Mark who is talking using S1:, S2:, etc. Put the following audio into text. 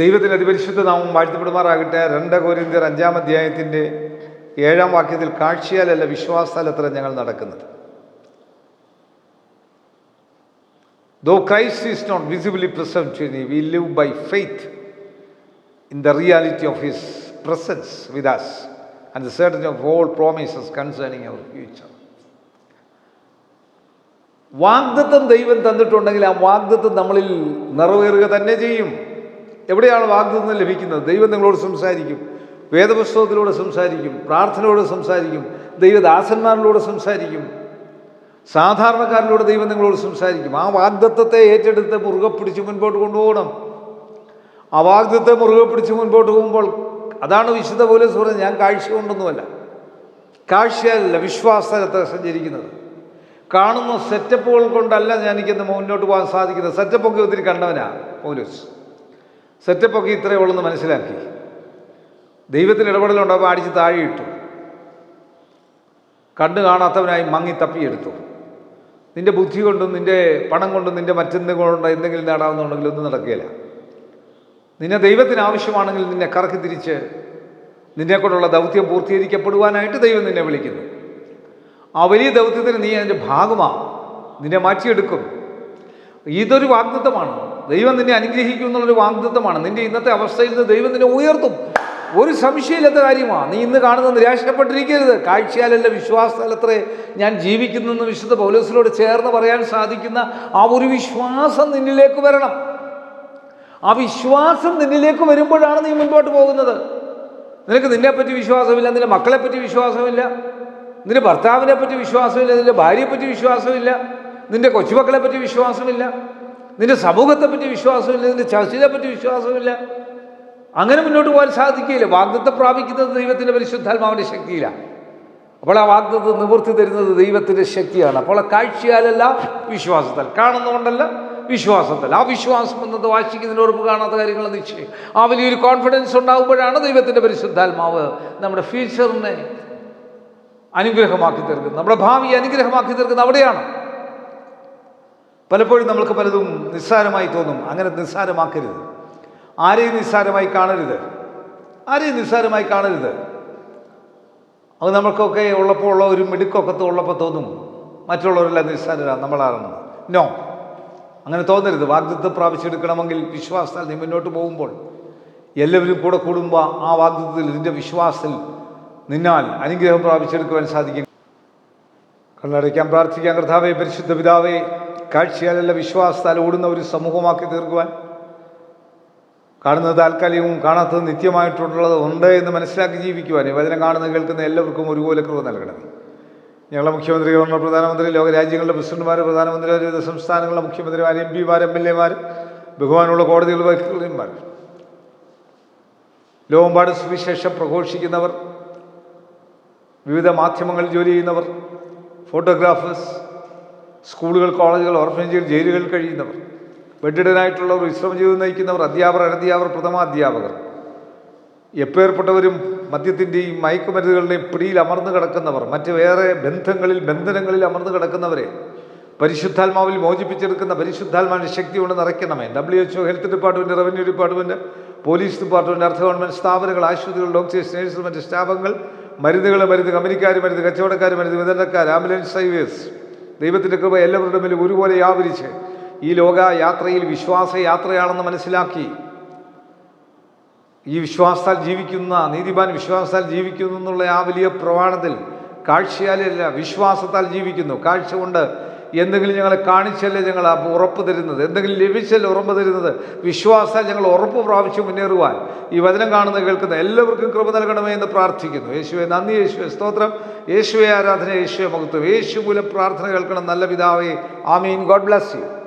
S1: ദൈവത്തിന്റെ അതിപരിശുദ്ധ നാമം വാഴ്ത്തപ്പെടുമാറാകട്ടെ. രണ്ട് കോരിന്തിയർ അഞ്ചാം അധ്യായത്തിന്റെ ഏഴാം വാക്യത്തിൽ കാഴ്ചയാലല്ല വിശ്വാസാലത്ര ഞങ്ങൾ നടക്കുന്നത്. Though Christ is not visibly present we live by faith in the reality of his presence with us and the certain of all promises concerning our future വാഗ്ദത്വം ദൈവം തന്നിട്ടുണ്ടെങ്കിൽ ആ വാഗ്ദത്വം നമ്മളിൽ നിറവേറുക തന്നെ ചെയ്യും. എവിടെയാണ് വാഗ്ദത്തം ലഭിക്കുന്നത്? ദൈവം നിങ്ങളോട് സംസാരിക്കും. വേദപുസ്തകത്തിലൂടെ സംസാരിക്കും. പ്രാർത്ഥനയോട് സംസാരിക്കും. ദൈവദാസന്മാരിലൂടെ സംസാരിക്കും. സാധാരണക്കാരിലൂടെ ദൈവം നിങ്ങളോട് സംസാരിക്കും. ആ വാഗ്ദത്തത്തെ ഏറ്റെടുത്ത് മുറുകെ പിടിച്ച് മുൻപോട്ട് കൊണ്ടുപോകണം. ആ വാഗ്ദത്തെ മുറുകെ പിടിച്ച് മുൻപോട്ട് പോകുമ്പോൾ അതാണ് വിശുദ്ധ പോലെ പറഞ്ഞത്. ഞാൻ കാഴ്ച കൊണ്ടൊന്നുമല്ല. കാഴ്ചയല്ല വിശ്വാസത്തെ സഞ്ചരിക്കുന്നത്. കാണുന്ന സെറ്റപ്പുകൾ കൊണ്ടല്ല ഞാൻ എനിക്കിന്ന് മുന്നോട്ട് പോകാൻ സാധിക്കുന്നത്. സെറ്റപ്പൊക്കെ ഒത്തിരി കണ്ടവനാണ് പൗലോസ്. സെറ്റപ്പൊക്കെ ഇത്രയേ ഉള്ളെന്ന് മനസ്സിലാക്കി. ദൈവത്തിന് ഇടപെടലുണ്ടാകുമ്പോൾ അടിച്ച് താഴെയിട്ടു. കണ്ണു കാണാത്തവനായി മങ്ങി തപ്പിയെടുത്തു. നിന്റെ ബുദ്ധി കൊണ്ടും നിന്റെ പണം കൊണ്ടും നിന്റെ മറ്റെന്തും കൊണ്ടോ എന്തെങ്കിലും നേടാവുന്നുണ്ടെങ്കിൽ ഒന്നും നടക്കുകയില്ല. നിന്നെ ദൈവത്തിന് ആവശ്യമാണെങ്കിൽ നിന്നെ കറക്കി തിരിച്ച് നിന്നെക്കൊണ്ടുള്ള ദൗത്യം പൂർത്തീകരിക്കപ്പെടുവാനായിട്ട് ദൈവം നിന്നെ വിളിക്കുന്നു. ആ വലിയ ദൗത്യത്തിന് നീ അതിന്റെ ഭാഗമാണ് നിന്നെ മാറ്റിയെടുക്കും. ഇതൊരു വാഗ്ദത്തമാണ്. ദൈവം നിന്നെ അനുഗ്രഹിക്കും എന്നുള്ളൊരു വാഗ്ദത്വമാണ് നിന്റെ ഇന്നത്തെ അവസ്ഥയിൽ നിന്ന് ദൈവം നിന്നെ ഉയർത്തും. ഒരു സംശയമില്ലാത്ത കാര്യമാണ് നീ ഇന്ന് കാണുന്ന നിരാശപ്പെട്ടിരിക്കരുത്. കാഴ്ചയാലല്ല വിശ്വാസത്തലത്രേ ഞാൻ ജീവിക്കുന്നെന്ന് വിശുദ്ധ പൗലോസിനോട് ചേർന്ന് പറയാൻ സാധിക്കുന്ന ആ ഒരു വിശ്വാസം നിന്നിലേക്ക് വരണം. ആ വിശ്വാസം നിന്നിലേക്ക് വരുമ്പോഴാണ് നീ മുൻപോട്ട് പോകുന്നത്. നിനക്ക് നിന്നെപ്പറ്റി വിശ്വാസമില്ല നിന്റെ മക്കളെപ്പറ്റി വിശ്വാസമില്ല നിന്റെ ഭർത്താവിനെ പറ്റി വിശ്വാസമില്ല നിന്റെ ഭാര്യയെപ്പറ്റി വിശ്വാസമില്ല നിന്റെ കൊച്ചുമക്കളെ പറ്റി വിശ്വാസമില്ല. നിന്റെ സമൂഹത്തെ പറ്റി വിശ്വാസമില്ല നിന്റെ ചർച്ചിനെ പറ്റി വിശ്വാസമില്ല. അങ്ങനെ മുന്നോട്ട് പോകാൻ സാധിക്കില്ല വാഗ്ദത്തം പ്രാപിക്കുന്നത് ദൈവത്തിന്റെ പരിശുദ്ധാത്മാവിന്റെ ശക്തിയിലാണ് അപ്പോൾ ആ വാഗ്ദത്തം നിവൃത്തി തരുന്നത് ദൈവത്തിന്റെ ശക്തിയാണ്. അപ്പോൾ ആ കാഴ്ചയാലല്ല വിശ്വാസത്താൽ. കാണുന്നതുകൊണ്ടല്ല വിശ്വാസത്തിൽ. ആ വിശ്വാസം എന്നത് വാശിക്കുന്നതിന് ഉറപ്പ് കാണാത്ത കാര്യങ്ങൾ നിശ്ചയം. ആ വലിയൊരു കോൺഫിഡൻസ് ഉണ്ടാകുമ്പോഴാണ് ദൈവത്തിന്റെ പരിശുദ്ധാത്മാവ് നമ്മുടെ ഫ്യൂച്ചറിനെ അനുഗ്രഹമാക്കി തീർക്കുന്നത് നമ്മുടെ ഭാവി അനുഗ്രഹമാക്കി തീർക്കുന്നത് അവിടെയാണ്. പലപ്പോഴും നമ്മൾക്ക് പലതും നിസ്സാരമായി തോന്നും. അങ്ങനെ നിസ്സാരമാക്കരുത്. ആരെയും നിസ്സാരമായി കാണരുത്. ആരെയും നിസ്സാരമായി കാണരുത്. അത് നമ്മൾക്കൊക്കെ ഉള്ളപ്പോൾ ഉള്ള ഒരു മിടുക്കൊക്കെ ഉള്ളപ്പോൾ തോന്നും. മറ്റുള്ളവരെല്ലാം നിസ്സാരരാ നമ്മളാണെന്ന്. നോ അങ്ങനെ തോന്നരുത്. വാഗ്ദത്വം പ്രാപിച്ചെടുക്കണമെങ്കിൽ വിശ്വാസത്താൽ നീ മുന്നോട്ട് പോകുമ്പോൾ എല്ലാവരും കൂടെ കൂടുമ്പോൾ ആ വാഗ്ദത്വത്തിൽ നിന്റെ വിശ്വാസത്തിൽ നിന്നാൽ അനുഗ്രഹം പ്രാപിച്ചെടുക്കുവാൻ സാധിക്കും. കണ്ണടയ്ക്കാൻ പ്രാർത്ഥിക്കാൻ കർത്താവെ പരിശുദ്ധ പിതാവെ കാഴ്ചയാലല്ല വിശ്വാസത്താൽ ഓടുന്ന ഒരു സമൂഹമാക്കി തീർക്കുവാൻ. കാണുന്നത് താൽക്കാലികവും കാണാത്തത് നിത്യമായിട്ടുള്ളത് ഉണ്ട് എന്ന് മനസ്സിലാക്കി ജീവിക്കുവാൻ. വചനം കാണുന്ന കേൾക്കുന്ന എല്ലാവർക്കും ഒരുപോലെ കൃപ നൽകണം ഞങ്ങളുടെ മുഖ്യമന്ത്രി ഗവർണർ പ്രധാനമന്ത്രി ലോകരാജ്യങ്ങളുടെ പ്രസിഡന്റുമാർ പ്രധാനമന്ത്രി വിവിധ സംസ്ഥാനങ്ങളുടെ മുഖ്യമന്ത്രിമാർ എം പിമാർ എം എൽ എമാർ ബഹുമാനുള്ള കോടതികൾ വക്കീലന്മാർ ലോകമ്പാട് സുവിശേഷം പ്രഘോഷിക്കുന്നവർ വിവിധ മാധ്യമങ്ങളിൽ ജോലി ചെയ്യുന്നവർ ഫോട്ടോഗ്രാഫേഴ്സ് സ്കൂളുകൾ കോളേജുകൾ ഓർഫനേജുകൾ ജയിലുകളിൽ കഴിയുന്നവർ ബെഡിഡനായിട്ടുള്ളവർ വിശ്രമ ജീവിതം നയിക്കുന്നവർ അധ്യാപകർ അനധ്യാപകർ പ്രഥമ അധ്യാപകർ എപ്പേർപ്പെട്ടവരും മദ്യത്തിന്റെയും മയക്കുമരുന്നുകളുടെയും പിടിയിൽ അമർന്നു കിടക്കുന്നവർ മറ്റ് വേറെ ബന്ധങ്ങളിൽ ബന്ധനങ്ങളിൽ അമർന്നു കിടക്കുന്നവരെ പരിശുദ്ധാത്മാവിൽ മോചിപ്പിച്ചെടുക്കുന്ന പരിശുദ്ധാത്മാവിന്റെ ശക്തി കൊണ്ട് നിറയ്ക്കണമേ. W H O health department revenue department police department അർദ്ധ ഗവൺമെന്റ് സ്ഥാപനങ്ങൾ ആശുപത്രികൾ ഡോക്ടേഴ്സ് നേഴ്സ് മറ്റ് സ്റ്റാഫുകൾ മരുന്നുകൾ മരുന്ന് കമ്പനിക്കാർ മരുന്ന് കച്ചവടക്കാർ മരുന്ന് വിതരണക്കാർ ആംബുലൻസ് സർവീസ് ദൈവത്തിന്റെ കൃപ എല്ലാവരുടെ മേലും ഒരുപോലെ വ്യാപരിച്ച് ഈ ലോക യാത്രയിൽ വിശ്വാസ യാത്രയാണെന്ന് മനസ്സിലാക്കി ഈ വിശ്വാസത്താൽ ജീവിക്കുന്ന നീതിമാൻ വിശ്വാസത്താൽ ജീവിക്കുന്നു എന്നുള്ള ആ വലിയ പ്രമാണത്തിൽ കാഴ്ചയാലല്ല വിശ്വാസത്താൽ ജീവിക്കുന്നു. കാഴ്ച കൊണ്ട് എന്തെങ്കിലും ഞങ്ങളെ കാണിച്ചല്ലേ ഞങ്ങൾ ഉറപ്പ് തരുന്നത്? എന്തെങ്കിലും ലഭിച്ചല്ലേ ഉറപ്പ് തരുന്നത്? വിശ്വാസ ഞങ്ങൾ ഉറപ്പ് പ്രാപിച്ച് മുന്നേറുവാൻ ഈ വചനം കാണുന്ന കേൾക്കുന്ന എല്ലാവർക്കും കൃപ നൽകണമേ എന്ന് പ്രാർത്ഥിക്കുന്നു. യേശുവെ നന്ദി യേശുവെ സ്തോത്രം. യേശുവെ ആരാധന യേശുവെ മഹത്വം. യേശു മൂലം പ്രാർത്ഥന കേൾക്കണം. നല്ല പിതാവേ ആമീൻ. God bless you.